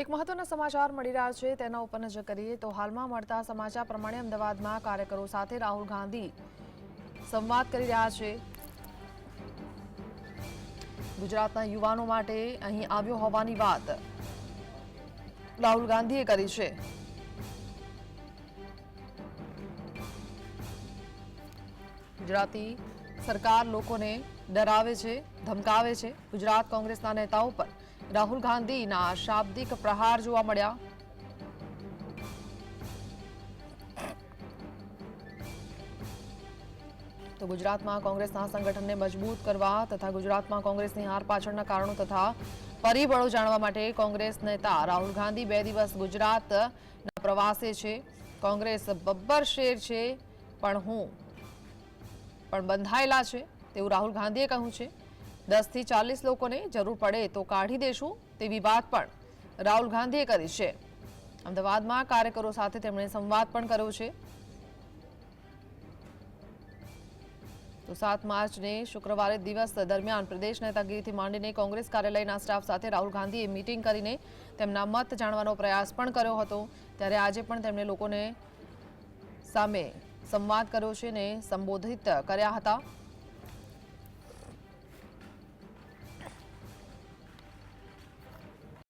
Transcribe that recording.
એક મહત્વના સમાચાર મળી રહ્યા છે, તેના ઉપર નજર કરીએ તો હાલમાં મળતા સમાચાર પ્રમાણે અમદાવાદમાં કાર્યકરો સાથે રાહુલ ગાંધી સંવાદ કરી રહ્યા છે. ગુજરાતના યુવાનો માટે અહીં આવ્યો હોવાની વાત રાહુલ ગાંધીએ કરી છે. ગુજરાતી સરકાર લોકોને ડરાવે છે, ધમકાવે છે. ગુજરાત કોંગ્રેસના નેતાઓ પર રાહુલ ગાંધીના શાબ્દિક પ્રહાર જોવા મળ્યા. તો ગુજરાતમાં કોંગ્રેસના સંગઠનને મજબૂત કરવા તથા ગુજરાતમાં કોંગ્રેસની હાર પાછળના કારણો તથા પરિબળો જાણવા માટે કોંગ્રેસ નેતા રાહુલ ગાંધી બે દિવસ ગુજરાતના પ્રવાસે છે. કોંગ્રેસ બબ્બર શેર છે, પણ હું, પણ બંધાયેલા છે, તેવું રાહુલ ગાંધીએ કહ્યું છે. દસથી ચાલીસ લોકોને જરૂર પડે તો કાઢી દેશું તેવી વાત પણ રાહુલ ગાંધીએ કરી છે. અમદાવાદમાં કાર્યકરો સાથે તેમણે સંવાદ પણ કર્યો છે. તો સાત માર્ચને શુક્રવારે દિવસ દરમિયાન પ્રદેશ નેતાગીરીથી માંડીને કોંગ્રેસ કાર્યાલયના સ્ટાફ સાથે રાહુલ ગાંધીએ મીટિંગ કરીને તેમના મત જાણવાનો પ્રયાસ પણ કર્યો હતો. ત્યારે આજે પણ તેમણે લોકોને સામે સંવાદ કર્યો છે ને સંબોધિત કર્યા હતા.